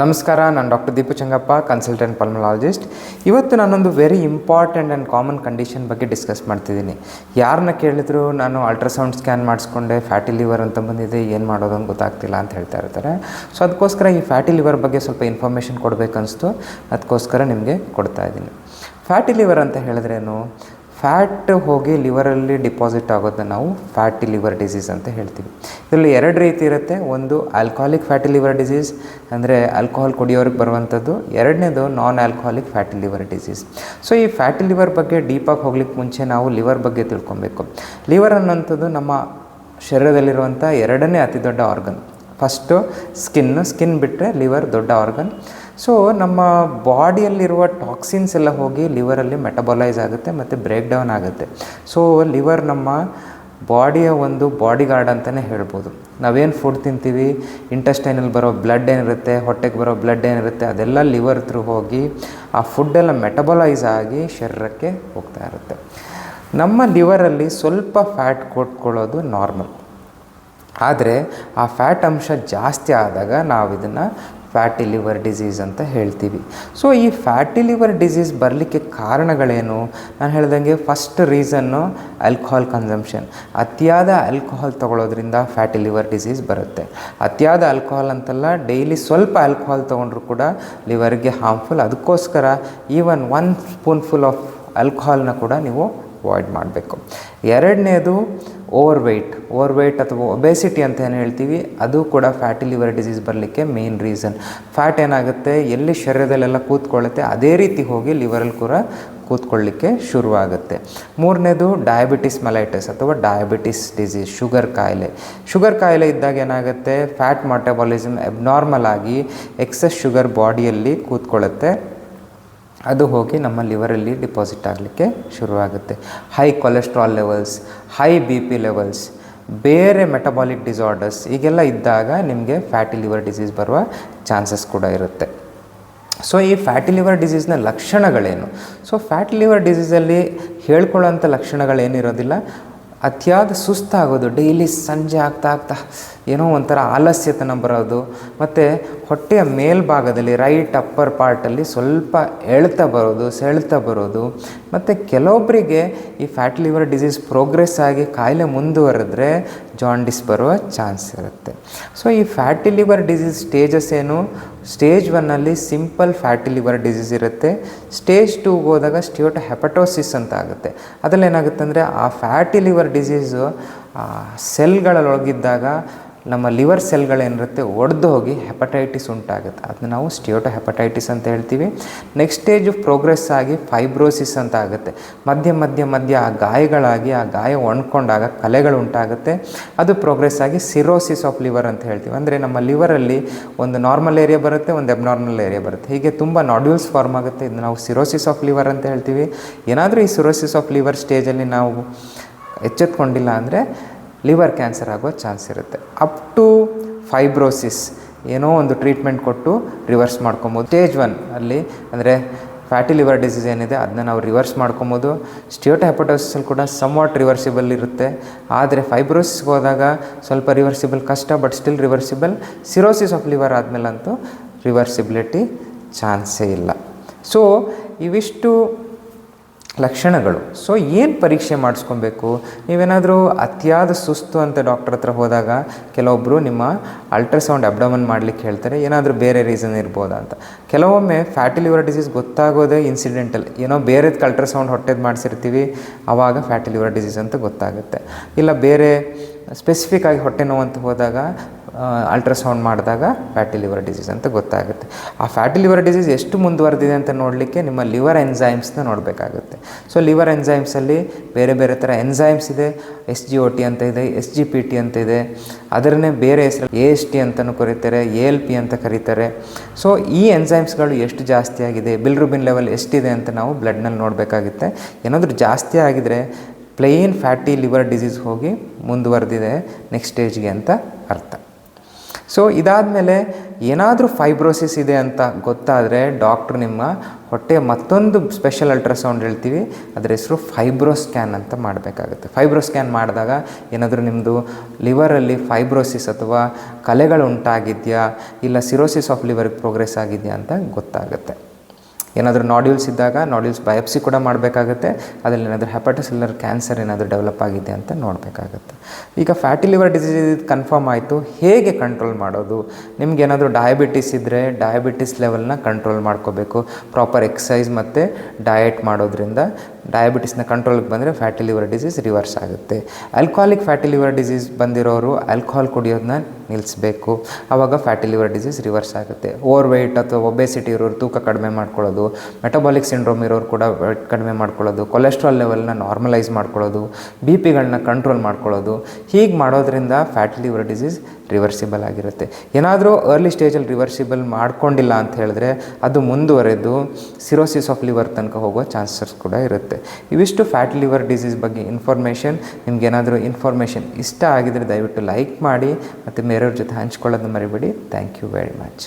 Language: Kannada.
ನಮಸ್ಕಾರ, ನಾನು doctor Deepa Changappa consultant pulmonologist ಇವತ್ತು ನಾನೊಂದು very important and common condition ಬಗ್ಗೆ ಡಿಸ್ಕಸ್ ಮಾಡ್ತಿದ್ದೀನಿ. ಯಾರನ್ನ ಕೇಳಿದ್ರು ನಾನು ಅಲ್ಟ್ರಾಸೌಂಡ್ ಸ್ಕ್ಯಾನ್ ಮಾಡಿಸ್ಕೊಂಡೆ ಫ್ಯಾಟಿ ಲಿವರ್ ಅಂತ ಬಂದಿದೆ, ಏನು ಮಾಡೋದು ಅಂತ ಗೊತ್ತಾಗ್ತಿಲ್ಲ ಅಂತ ಹೇಳ್ತಾ ಇರ್ತಾರೆ. ಸೊ ಅದಕ್ಕೋಸ್ಕರ ಈ ಫ್ಯಾಟಿ ಲಿವರ್ ಬಗ್ಗೆ ಸ್ವಲ್ಪ ಇನ್ಫಾರ್ಮೇಷನ್ ಕೊಡಬೇಕನ್ನಿಸ್ತು ಅದಕ್ಕೋಸ್ಕರ ನಿಮಗೆ ಕೊಡ್ತಾ ಇದ್ದೀನಿ. ಫ್ಯಾಟಿ ಲಿವರ್ ಅಂತ ಹೇಳಿದ್ರೇನು? ಫ್ಯಾಟ್ ಹೋಗಿ ಲಿವರಲ್ಲಿ ಡಿಪಾಸಿಟ್ ಆಗೋದನ್ನ ನಾವು ಫ್ಯಾಟಿ ಲಿವರ್ ಡಿಸೀಸ್ ಅಂತ ಹೇಳ್ತೀವಿ. ಇದರಲ್ಲಿ ಎರಡು ರೀತಿ ಇರುತ್ತೆ. ಒಂದು ಆಲ್ಕೋಹಾಲಿಕ್ ಫ್ಯಾಟಿ ಲಿವರ್ ಡಿಸೀಸ್, ಅಂದರೆ ಆಲ್ಕೋಹಾಲ್ ಕುಡಿಯೋರಿಗೆ ಬರುವಂಥದ್ದು. ಎರಡನೇದು non alcoholic fatty liver disease. So ಈ ಫ್ಯಾಟಿ ಲಿವರ್ ಬಗ್ಗೆ ಡೀಪಾಗಿ ಹೋಗ್ಲಿಕ್ಕೆ ಮುಂಚೆ ನಾವು ಲಿವರ್ ಬಗ್ಗೆ ತಿಳ್ಕೊಬೇಕು. ಲಿವರ್ ಅನ್ನೋಂಥದ್ದು ನಮ್ಮ ಶರೀರದಲ್ಲಿರುವಂಥ ಎರಡನೇ ಅತಿ ದೊಡ್ಡ ಆರ್ಗನ್. ಫಸ್ಟು ಸ್ಕಿನ್ ಸ್ಕಿನ್ ಬಿಟ್ಟರೆ ಲಿವರ್ ದೊಡ್ಡ ಆರ್ಗನ್. ಸೊ ನಮ್ಮ ಬಾಡಿಯಲ್ಲಿರುವ ಟಾಕ್ಸಿನ್ಸ್ ಎಲ್ಲ ಹೋಗಿ ಲಿವರಲ್ಲಿ ಮೆಟಬಲೈಸ್ ಆಗುತ್ತೆ ಮತ್ತು ಬ್ರೇಕ್ ಡೌನ್ ಆಗುತ್ತೆ. ಸೊ ಲಿವರ್ ನಮ್ಮ ಬಾಡಿಯ ಒಂದು ಬಾಡಿ ಗಾರ್ಡ್ ಅಂತಲೇ ಹೇಳ್ಬೋದು. ನಾವೇನು ಫುಡ್ ತಿಂತೀವಿ ಇಂಟೆಸ್ಟೈನಲ್ಲಿ ಬರೋ ಬ್ಲಡ್ ಏನಿರುತ್ತೆ, ಹೊಟ್ಟೆಗೆ ಬರೋ ಬ್ಲಡ್ ಏನಿರುತ್ತೆ, ಅದೆಲ್ಲ ಲಿವರ್ ಥ್ರೂ ಹೋಗಿ ಆ ಫುಡ್ಡೆಲ್ಲ ಮೆಟಬಲೈಸ್ ಆಗಿ ಶರೀರಕ್ಕೆ ಹೋಗ್ತಾ ಇರುತ್ತೆ. ನಮ್ಮ ಲಿವರಲ್ಲಿ ಸ್ವಲ್ಪ ಫ್ಯಾಟ್ ಕೊಟ್ಕೊಳ್ಳೋದು ನಾರ್ಮಲ್ ಆದರೆ ಆ ಫ್ಯಾಟ್ ಅಂಶ ಜಾಸ್ತಿ ಆದಾಗ ನಾವು ಇದನ್ನು ಫ್ಯಾಟಿ ಲಿವರ್ ಡಿಸೀಸ್ ಅಂತ ಹೇಳ್ತೀವಿ. ಸೊ ಈ ಫ್ಯಾಟಿ ಲಿವರ್ ಡಿಸೀಸ್ ಬರಲಿಕ್ಕೆ ಕಾರಣಗಳೇನು? ನಾನು ಹೇಳ್ದಂಗೆ ಫಸ್ಟ್ ರೀಸನ್ನು ಆಲ್ಕೋಹಾಲ್ ಕನ್ಸಂಪ್ಷನ್ ಅತಿಯಾದ ಆಲ್ಕೋಹಾಲ್ ತೊಗೊಳೋದ್ರಿಂದ ಫ್ಯಾಟಿ ಲಿವರ್ ಡಿಸೀಸ್ ಬರುತ್ತೆ. ಅತಿಯಾದ ಆಲ್ಕೋಹಾಲ್ ಅಂತಲ್ಲ, ಡೈಲಿ ಸ್ವಲ್ಪ ಆಲ್ಕೋಹಾಲ್ ತೊಗೊಂಡ್ರು ಕೂಡ ಲಿವರ್ಗೆ ಹಾರ್ಮ್ಫುಲ್ ಅದಕ್ಕೋಸ್ಕರ ಈವನ್ ಒನ್ ಸ್ಪೂನ್ಫುಲ್ ಆಫ್ ಆಲ್ಕೋಹಾಲ್ನ ಕೂಡ ನೀವು ಅವಾಯ್ಡ್ ಮಾಡಬೇಕು. ಎರಡನೇದು ಓವರ್ ವೆಯ್ಟ್ ಓವರ್ ವೆಯ್ಟ್ ಅಥವಾ ಒಬೆಸಿಟಿ ಅಂತ ಏನು ಹೇಳ್ತೀವಿ, ಅದು ಕೂಡ ಫ್ಯಾಟಿ ಲಿವರ್ ಡಿಸೀಸ್ ಬರಲಿಕ್ಕೆ ಮೇನ್ ರೀಸನ್ ಫ್ಯಾಟ್ ಏನಾಗುತ್ತೆ, ಎಲ್ಲಿ ಶರೀರದಲ್ಲೆಲ್ಲ ಕೂತ್ಕೊಳ್ಳುತ್ತೆ, ಅದೇ ರೀತಿ ಹೋಗಿ ಲಿವರಲ್ಲಿ ಕೂಡ ಕೂತ್ಕೊಳ್ಳಿಕ್ಕೆ ಶುರುವಾಗುತ್ತೆ. ಮೂರನೇದು ಡಯಾಬಿಟಿಸ್ ಮಲೈಟಿಸ್ ಅಥವಾ ಡಯಾಬಿಟಿಸ್ ಡಿಸೀಸ್ ಶುಗರ್ ಕಾಯಿಲೆ. ಶುಗರ್ ಕಾಯಿಲೆ ಇದ್ದಾಗ ಏನಾಗುತ್ತೆ ಫ್ಯಾಟ್ ಮೆಟಬಾಲಿಸಮ್ ಎಬ್ನಾರ್ಮಲ್ ಆಗಿ ಎಕ್ಸಸ್ ಶುಗರ್ ಬಾಡಿಯಲ್ಲಿ ಕೂತ್ಕೊಳ್ಳುತ್ತೆ. ಅದು ಹೋಗಿ ನಮ್ಮ ಲಿವರಲ್ಲಿ ಡಿಪಾಸಿಟ್ ಆಗಲಿಕ್ಕೆ ಶುರುವಾಗುತ್ತೆ. High cholesterol levels high B P levels ಬೇರೆ ಮೆಟಬಾಲಿಕ್ ಡಿಸಾರ್ಡರ್ಸ್ ಈಗೆಲ್ಲ ಇದ್ದಾಗ ನಿಮಗೆ ಫ್ಯಾಟಿ ಲಿವರ್ ಡಿಸೀಸ್ ಬರುವ ಚಾನ್ಸಸ್ ಕೂಡ ಇರುತ್ತೆ. ಸೊ ಈ ಫ್ಯಾಟಿ ಲಿವರ್ ಡಿಸೀಸ್ನ ಲಕ್ಷಣಗಳೇನು? ಸೊ ಫ್ಯಾಟಿ ಲಿವರ್ ಡಿಸೀಸಲ್ಲಿ ಹೇಳ್ಕೊಳ್ಳೋಂಥ ಲಕ್ಷಣಗಳೇನಿರೋದಿಲ್ಲ? ಅತಿಯಾದ ಸುಸ್ತಾಗೋದು ಡೈಲಿ ಸಂಜೆ ಆಗ್ತಾ ಆಗ್ತಾ ಏನೋ ಒಂಥರ ಆಲಸ್ಯತನ ಬರೋದು, ಮತ್ತು ಹೊಟ್ಟೆಯ ಮೇಲ್ಭಾಗದಲ್ಲಿ ರೈಟ್ ಅಪ್ಪರ್ ಪಾರ್ಟಲ್ಲಿ ಸ್ವಲ್ಪ ಎಳ್ತಾ ಬರೋದು, ಸೆಳ್ತಾ ಬರೋದು, ಮತ್ತು ಕೆಲವೊಬ್ಬರಿಗೆ ಈ ಫ್ಯಾಟ್ ಲಿವರ್ ಡಿಸೀಸ್ ಪ್ರೋಗ್ರೆಸ್ ಆಗಿ ಕಾಯಿಲೆ ಮುಂದುವರೆದ್ರೆ ಜಾಂಡಿಸ್ ಬರುವ ಚಾನ್ಸ್ ಇರುತ್ತೆ. ಸೊ ಈ ಫ್ಯಾಟಿ ಲಿವರ್ ಡಿಸೀಸ್ ಸ್ಟೇಜಸ್ ಏನು? ಸ್ಟೇಜ್ ಒನ್ನಲ್ಲಿ ಸಿಂಪಲ್ ಫ್ಯಾಟಿ ಲಿವರ್ ಡಿಸೀಸ್ ಇರುತ್ತೆ. ಸ್ಟೇಜ್ ಟೂಗೆ ಹೋದಾಗ ಸ್ಟಿಯೋಟ ಹೆಪಟೋಸಿಸ್ ಅಂತ ಆಗುತ್ತೆ. ಅದರಲ್ಲಿ ಏನಾಗುತ್ತೆ ಅಂದರೆ ಆ ಫ್ಯಾಟಿ ಲಿವರ್ ಡಿಸೀಸು ಸೆಲ್ಗಳೊಳಗಿದ್ದಾಗ ನಮ್ಮ ಲಿವರ್ ಸೆಲ್ಗಳೇನಿರುತ್ತೆ ಒಡೆದು ಹೋಗಿ ಹೆಪಟೈಟಿಸ್ ಉಂಟಾಗುತ್ತೆ. ಅದನ್ನ ನಾವು ಸ್ಟಿಯೋಟೋ ಹೆಪಟೈಟಿಸ್ ಅಂತ ಹೇಳ್ತೀವಿ. ನೆಕ್ಸ್ಟ್ ಸ್ಟೇಜ್ ಪ್ರೋಗ್ರೆಸ್ ಆಗಿ ಫೈಬ್ರೋಸಿಸ್ ಅಂತ ಆಗುತ್ತೆ. ಮಧ್ಯ ಮಧ್ಯ ಮಧ್ಯ ಆ ಗಾಯಗಳಾಗಿ ಆ ಗಾಯ ಒಣ್ಕೊಂಡಾಗ ಕಲೆಗಳು ಉಂಟಾಗುತ್ತೆ. ಅದು ಪ್ರೋಗ್ರೆಸ್ ಆಗಿ ಸಿರೋಸಿಸ್ ಆಫ್ ಲಿವರ್ ಅಂತ ಹೇಳ್ತೀವಿ. ಅಂದರೆ ನಮ್ಮ ಲಿವರಲ್ಲಿ ಒಂದು ನಾರ್ಮಲ್ ಏರಿಯಾ ಬರುತ್ತೆ, ಒಂದು ಅಬ್ನಾರ್ಮಲ್ ಏರಿಯಾ ಬರುತ್ತೆ. ಹೀಗೆ ತುಂಬ ನಾಡ್ಯೂಲ್ಸ್ ಫಾರ್ಮ್ ಆಗುತ್ತೆ. ಇದು ನಾವು ಸಿರೋಸಿಸ್ ಆಫ್ ಲಿವರ್ ಅಂತ ಹೇಳ್ತೀವಿ. ಏನಾದರೂ ಈ ಸಿರೋಸಿಸ್ ಆಫ್ ಲಿವರ್ ಸ್ಟೇಜಲ್ಲಿ ನಾವು ಎಚ್ಚೆತ್ಕೊಂಡಿಲ್ಲ ಅಂದರೆ ಲಿವರ್ ಕ್ಯಾನ್ಸರ್ ಆಗೋ ಚಾನ್ಸ್ ಇರುತ್ತೆ. ಅಪ್ ಟು ಫೈಬ್ರೋಸಿಸ್ ಏನೋ ಒಂದು ಟ್ರೀಟ್ಮೆಂಟ್ ಕೊಟ್ಟು ರಿವರ್ಸ್ ಮಾಡ್ಕೊಬೋದು. ಸ್ಟೇಜ್ ಒನ್ ಅಲ್ಲಿ ಅಂದರೆ ಫ್ಯಾಟಿ ಲಿವರ್ ಡಿಸೀಸ್ ಏನಿದೆ ಅದನ್ನ ನಾವು ರಿವರ್ಸ್ ಮಾಡ್ಕೊಬೋದು. ಸ್ಟಿಯೋಟೋ ಹೆಪಟೋಸಿಸಲ್ಲಿ ಕೂಡ ಸಮ್ ವಾಟ್ ರಿವರ್ಸಿಬಲ್ ಇರುತ್ತೆ. ಆದರೆ ಫೈಬ್ರೋಸಿಸ್ಗೆ ಹೋದಾಗ ಸ್ವಲ್ಪ ರಿವರ್ಸಿಬಲ್ ಕಷ್ಟ but still reversible cirrhosis of liver ಆದಮೇಲಂತೂ reversibility ಚಾನ್ಸೇ ಇಲ್ಲ. ಸೊ ಇವಿಷ್ಟು ಲಕ್ಷಣಗಳು. ಸೊ ಏನು ಪರೀಕ್ಷೆ ಮಾಡಿಸ್ಕೊಬೇಕು? ನೀವೇನಾದರೂ ಅತಿಯಾದ ಸುಸ್ತು ಅಂತ ಡಾಕ್ಟರ್ ಹತ್ರ ಹೋದಾಗ ಕೆಲವೊಬ್ಬರು ನಿಮ್ಮ ಅಲ್ಟ್ರಾಸೌಂಡ್ ಅಬ್ಡಮನ್ ಮಾಡಲಿಕ್ಕೆ ಹೇಳ್ತಾರೆ, ಏನಾದರೂ ಬೇರೆ ರೀಸನ್ ಇರ್ಬೋದಾ ಅಂತ. ಕೆಲವೊಮ್ಮೆ ಫ್ಯಾಟಿ ಲಿವರ್ ಡಿಸೀಸ್ ಗೊತ್ತಾಗೋದೇ ಇನ್ಸಿಡೆಂಟಲ್ ಏನೋ ಬೇರೆದಕ್ಕೆ ಅಲ್ಟ್ರಾಸೌಂಡ್ ಹೊಟ್ಟೆದು ಮಾಡಿಸಿರ್ತೀವಿ ಆವಾಗ ಫ್ಯಾಟಿ ಲಿವರ್ ಡಿಸೀಸ್ ಅಂತ ಗೊತ್ತಾಗುತ್ತೆ. ಇಲ್ಲ ಬೇರೆ ಸ್ಪೆಸಿಫಿಕ್ ಆಗಿ ಹೊಟ್ಟೆ ನೋವು ಅಂತ ಹೋದಾಗ ಅಲ್ಟ್ರಾಸೌಂಡ್ ಮಾಡಿದಾಗ ಫ್ಯಾಟಿ ಲಿವರ್ ಡಿಸೀಸ್ ಅಂತ ಗೊತ್ತಾಗುತ್ತೆ. ಆ ಫ್ಯಾಟಿ ಲಿವರ್ ಡಿಸೀಸ್ ಎಷ್ಟು ಮುಂದುವರೆದಿದೆ ಅಂತ ನೋಡಲಿಕ್ಕೆ ನಿಮ್ಮ ಲಿವರ್ ಎನ್ಸೈಮ್ಸ್ನ ನೋಡಬೇಕಾಗುತ್ತೆ. ಸೊ ಲಿವರ್ ಎನ್ಸೈಮ್ಸಲ್ಲಿ ಬೇರೆ ಬೇರೆ ಥರ ಎನ್ಸೈಮ್ಸ್ ಇದೆ. ಎಸ್ ಜಿ ಒ ಟಿ ಅಂತ ಇದೆ ಎಸ್ ಜಿ ಪಿ ಟಿ ಅಂತ ಇದೆ. ಅದರನ್ನೇ ಬೇರೆ ಹೆಸರು ಎ ಎಸ್ ಟಿ ಅಂತಲೂ ಕರೀತಾರೆ ಎ ಎಲ್ ಪಿ ಅಂತ ಕರೀತಾರೆ. ಸೊ ಈ ಎನ್ಸೈಮ್ಸ್ಗಳು ಎಷ್ಟು ಜಾಸ್ತಿ ಆಗಿದೆ ಬಿಲ್ರುಬಿನ್ ಲೆವೆಲ್ ಎಷ್ಟಿದೆ ಅಂತ ನಾವು ಬ್ಲಡ್ನಲ್ಲಿ ನೋಡಬೇಕಾಗುತ್ತೆ. ಏನಾದರೂ ಜಾಸ್ತಿ ಆಗಿದರೆ ಪ್ಲೇನ್ ಫ್ಯಾಟಿ ಲಿವರ್ ಡಿಸೀಸ್ ಹೋಗಿ ಮುಂದುವರೆದಿದೆ ನೆಕ್ಸ್ಟ್ ಸ್ಟೇಜ್ಗೆ ಅಂತ ಅರ್ಥ. ಸೊ ಇದಾದಮೇಲೆ ಏನಾದರೂ ಫೈಬ್ರೋಸಿಸ್ ಇದೆ ಅಂತ ಗೊತ್ತಾದರೆ ಡಾಕ್ಟ್ರು ನಿಮ್ಮ ಹೊಟ್ಟೆ ಮತ್ತೊಂದು ಸ್ಪೆಷಲ್ ಅಲ್ಟ್ರಾಸೌಂಡ್ ಹೇಳ್ತೀವಿ. ಅದರ ಹೆಸರು ಫೈಬ್ರೋ ಸ್ಕ್ಯಾನ್ ಅಂತ ಮಾಡಬೇಕಾಗುತ್ತೆ. ಫೈಬ್ರೋ ಸ್ಕ್ಯಾನ್ ಮಾಡಿದಾಗ ಏನಾದರೂ ನಿಮ್ಮದು ಲಿವರಲ್ಲಿ ಫೈಬ್ರೋಸಿಸ್ ಅಥವಾ ಕಲೆಗಳು ಉಂಟಾಗಿದೆಯಾ ಇಲ್ಲ ಸಿರೋಸಿಸ್ ಆಫ್ ಲಿವರ್ಗೆ ಪ್ರೋಗ್ರೆಸ್ ಆಗಿದೆಯಾ ಅಂತ ಗೊತ್ತಾಗುತ್ತೆ. ಏನಾದರೂ ನಾಡ್ಯೂಲ್ಸ್ ಇದ್ದಾಗ ನಾಡ್ಯೂಲ್ಸ್ ಬಯೋಪ್ಸಿ ಕೂಡ ಮಾಡಬೇಕಾಗುತ್ತೆ. ಅದರಲ್ಲಿ ಏನಾದರೂ ಹೆಪಟೋಸಿಲ್ಲರ್ ಕ್ಯಾನ್ಸರ್ ಏನಾದರೂ ಡೆವಲಪ್ ಆಗಿದೆ ಅಂತ ನೋಡಬೇಕಾಗುತ್ತೆ. ಈಗ ಫ್ಯಾಟಿ ಲಿವರ್ ಡಿಸೀಸ್ ಕನ್ಫರ್ಮ್ ಆಯಿತು. ಹೇಗೆ ಕಂಟ್ರೋಲ್ ಮಾಡೋದು? ನಿಮ್ಗೆ ಏನಾದರೂ ಡಯಾಬಿಟಿಸ್ ಇದ್ದರೆ ಡಯಾಬಿಟಿಸ್ ಲೆವೆಲ್ನ ಕಂಟ್ರೋಲ್ ಮಾಡ್ಕೋಬೇಕು. ಪ್ರಾಪರ್ ಎಕ್ಸಸೈಸ್ ಮತ್ತು ಡಯಟ್ ಮಾಡೋದ್ರಿಂದ ಡಯಾಬಿಟಿಸ್ನ ಕಂಟ್ರೋಲ್ಗೆ ಬಂದರೆ ಫ್ಯಾಟಿ ಲಿವರ್ ಡಿಸೀಸ್ ರಿವರ್ಸ್ ಆಗುತ್ತೆ. ಆಲ್ಕೋಹಾಲಿಕ್ ಫ್ಯಾಟಿ ಲಿವರ್ ಡಿಸೀಸ್ ಬಂದಿರೋರು ಆಲ್ಕೋಹಾಲ್ ಕುಡಿಯೋದನ್ನ ನಿಲ್ಲಿಸಬೇಕು ಆವಾಗ ಫ್ಯಾಟಿ ಲಿವರ್ ಡಿಸೀಸ್ ರಿವರ್ಸ್ ಆಗುತ್ತೆ. ಓವರ್ ವೆಯ್ಟ್ ಅಥವಾ ಒಬೆಸಿಟಿ ಇರೋರು ತೂಕ ಕಡಿಮೆ ಮಾಡ್ಕೊಳ್ಳೋದು ಮೆಟಬಾಲಿಕ್ ಸಿಂಡ್ರೋಮ್ ಇರೋರು ಕೂಡ weight ಕಡಿಮೆ ಮಾಡ್ಕೊಳ್ಳೋದು ಕೊಲೆಸ್ಟ್ರಾಲ್ ಲೆವೆಲ್ನ ನಾರ್ಮಲೈಸ್ ಮಾಡ್ಕೊಳ್ಳೋದು ಬಿ ಪಿಗಳನ್ನ ಕಂಟ್ರೋಲ್ ಮಾಡ್ಕೊಳ್ಳೋದು. ಹೀಗೆ ಮಾಡೋದ್ರಿಂದ ಫ್ಯಾಟಿ ಲಿವರ್ ಡಿಸೀಸ್ ರಿವರ್ಸಿಬಲ್ ಆಗಿರುತ್ತೆ. ಏನಾದರೂ ಅರ್ಲಿ ಸ್ಟೇಜಲ್ಲಿ ರಿವರ್ಸಿಬಲ್ ಮಾಡ್ಕೊಂಡಿಲ್ಲ ಅಂತ ಹೇಳಿದ್ರೆ ಅದು ಮುಂದುವರೆದು ಸಿರೋಸಿಸ್ ಆಫ್ ಲಿವರ್ ತನಕ ಹೋಗೋ ಚಾನ್ಸಸ್ ಕೂಡ ಇರುತ್ತೆ. ಇವಿಷ್ಟು ಫ್ಯಾಟ್ ಲಿವರ್ ಡಿಸೀಸ್ ಬಗ್ಗೆ ಇನ್ಫಾರ್ಮೇಷನ್ ನಿಮ್ಗೇನಾದರೂ ಇನ್ಫಾರ್ಮೇಷನ್ ಇಷ್ಟ ಆಗಿದರೆ ದಯವಿಟ್ಟು ಲೈಕ್ ಮಾಡಿ ಮತ್ತು ಬೇರೆಯವ್ರ ಜೊತೆ ಹಂಚ್ಕೊಳ್ಳೋದು ಮರಿಬೇಡಿ. Thank you very much